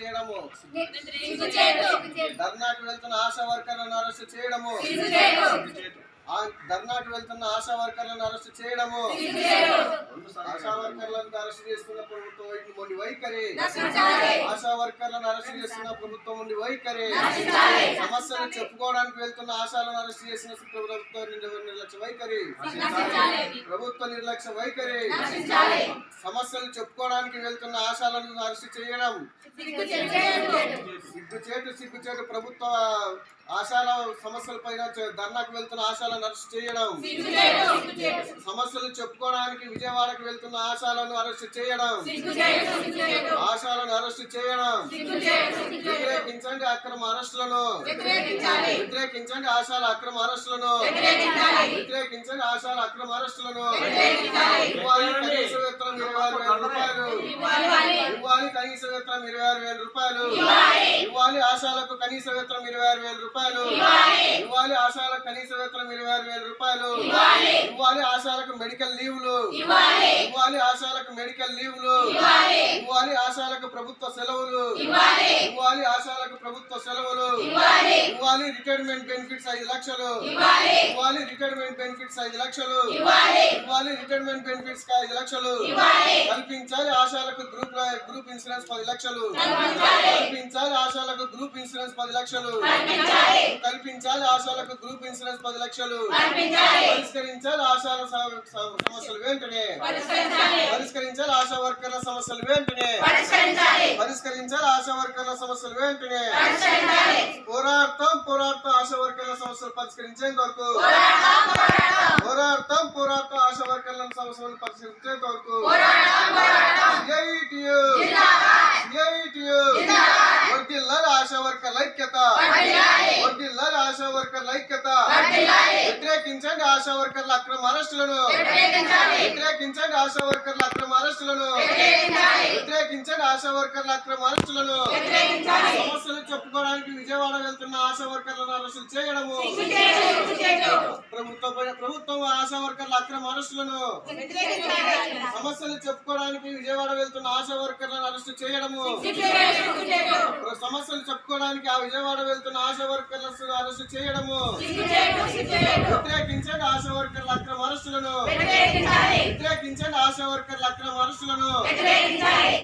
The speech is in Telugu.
చేయడము. సిగ్గుచేటు ధర్నాకు వెళ్తున్న ఆశా వర్కర్లను అరెస్ట్ చేయడము. ధర్నాకు వెళ్తున్న ఆశా వర్కర్లను అరెస్ట్ చేయడము. వర్కర్లను అరెస్ట్ చేస్తున్న ప్రభుత్వం మొండి. వైఖరి. ఆశా వర్కర్లను అరెస్ట్ చేస్తున్న ప్రభుత్వం మొండి. వైఖరి. సమస్యలు చెప్పుకోవడానికి వెళ్తున్న ఆశాలను అరెస్ట్ చేసిన ప్రభుత్వ నిర్ల- నిర్లక్ష్య? వైఖరి. ప్రభుత్వ నిర్లక్ష్య వైఖరి. సమస్యలు చెప్పుకోవడానికి వెళ్తున్న ఆశాలను అరెస్ట్ చేయడం. సిగ్గుచేటు సిగ్గుచేటు ప్రభుత్వ ఆశాల సమస్యల పైన ధర్నాకు వెళ్తున్న ఆశాలను అరెస్ట్ చేయడం. సమస్యలు చెప్పుకోవడానికి విజయవాడకు వెళ్తున్న ఆశాలను అరెస్ట్ చేయడం ఆశాలను అరెస్ట్ చేయడం వ్యతిరేకించండి అక్రమ అరెస్టులను. వ్యతిరేకించండి ఆశాల అక్రమ అరెస్టులను. వ్యతిరేకించండి ఆశాల అక్రమ అరెస్టులను కనీస వేతనం ఇరవై ఆరు వేల రూపాయలు ఇవ్వాలి. కనీస వేతనం ఇరవై ఆరు వేల రూపాయలు ఇవ్వాలి. ఆశాలకు కనీస వేతనం ఇరవై ఆరు వేల రూపాయలు ఇవ్వాలి. ఆశాలకు కనీస వేతనం ఇరవై ఆరు వేల రూపాయలు ఇవ్వాలి. ఇవ్వాలి ఆశాలకు మెడికల్ లీవులు ఇవ్వాలి. ఆశాలకు మెడికల్ లీవులు ఇవ్వాలి. ఇవ్వాలి ఆశాలకు ప్రభుత్వ సెలవులు ఇవ్వాలి. ఆశాలకు ప్రభుత్వ సెలవులు ఇవ్వాలి. రిటైర్మెంట్ బెనిఫిట్స్ ఐదు లక్షలు ఇవ్వాలి. రిటైర్మెంట్ బెనిఫిట్స్ ఐదు లక్షలు ఇవ్వాలి. రిటైర్మెంట్ బెనిఫిట్స్ ఐదు లక్షలు. కల్పించాలి ఆశాలకు గ్రూప్ గ్రూప్ ఇన్సూరెన్స్ పది లక్షలు కల్పించాలి. ఆశాలకు గ్రూప్ ఇన్సూరెన్స్ పది లక్షలు కల్పించాలి. ఆశాలకు గ్రూప్ ఇన్సూరెన్స్ పది లక్షలు. పరిష్కరించాలి ఆశాల సమ- సమ- సమస్యలు వెంటనే పరిష్కరించాలి. ఆశా వర్కర్ల సమస్యలు వెంటనే పరిష్కరించాలి. ఆశా వర్కర్ల సమస్యలు వెంటనే. పోరాడతాం పోరాడతాం ఆశా వర్కర్ల సమస్యలు పరిష్కరించేంత వరకు పోరాడతాం, పోరాడతాం. ఆశా వర్కర్ల సమస్యలు పరిష్కరించేంత వరకు. వర్ధిల్లాలి ఆశా వర్కర్ల ఐక్యత. వర్ధిల్లాలి ఆశా వర్కర్ల ఐక్యత. వ్యతిరేకించండి ఆశా వర్కర్ల అక్రమ అరెస్టులను. వ్యతిరేకించండి ఆశా వర్కర్ల అక్రమ అరెస్టులను. వ్యతిరేకించండి ఆశా వర్కర్ల అక్రమ అరెస్టులను ఆశా వర్కర్లను అరెస్టులు చేయడము. ప్రభుత్వ ప్రభుత్వం ఆశా వర్కర్ల అక్రమ అరెస్టులను. సమస్యలు చెప్పుకోవడానికి విజయవాడ వెళ్తున్న ఆశా వర్కర్లను అరెస్టు చేయడము. సమస్యలు చెప్పుకోవడానికి ఆ విజయవాడ వెళ్తున్న ఆశా వర్కర్లను అరెస్టు చేయడము. వ్యతిరేకించండి ఆశా వర్కర్ల అక్రమ అరెస్టులను. వ్యతిరేకించండి ఆశా వర్కర్ల అక్రమ అరెస్టులను.